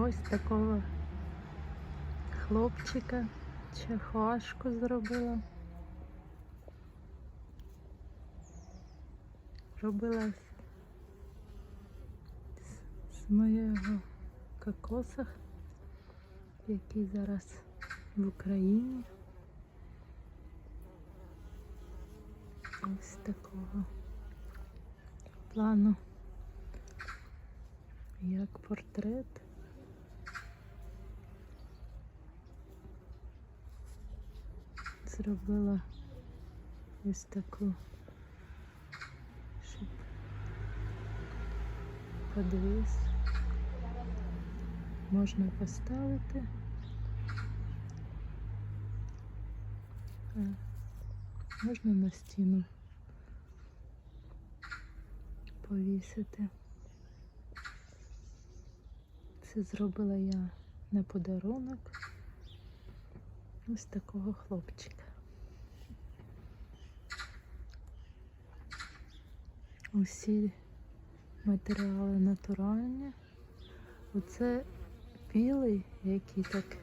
Ось такого хлопчика чахашку зробила. Робила з моєго кокоса, який зараз в Україні. Ось такого плану, як портрет. Зробила ось таку, щоб подвис можна поставити. Можна на стіну повісити. Це зробила я на подарунок ось такого хлопчика. Усі матеріали натуральні. Оце білий, який так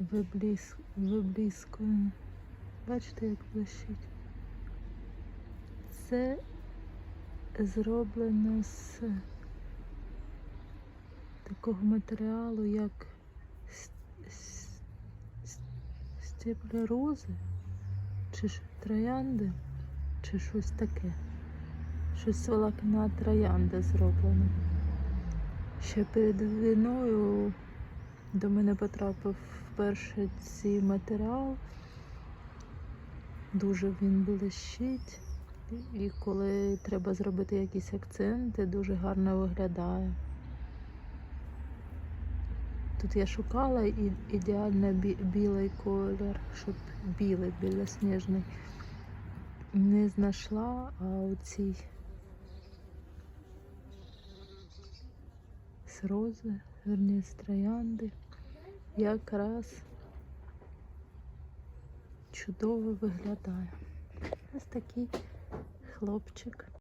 вибліск... виблискує. Бачите, як блищить. Це зроблено з такого матеріалу, як с- с- с- стебля рози, чи троянди, чи щось таке. Щось волокна троянди зроблено. Ще перед війною до мене потрапив вперше цей матеріал. Дуже він блищить. І коли треба зробити якісь акценти, дуже гарно виглядає. Тут я шукала і ідеально бі- білий колір, щоб білий, білосніжний. Не знайшла, а з рози, верні з троянди, якраз чудово виглядає. Ось такий хлопчик.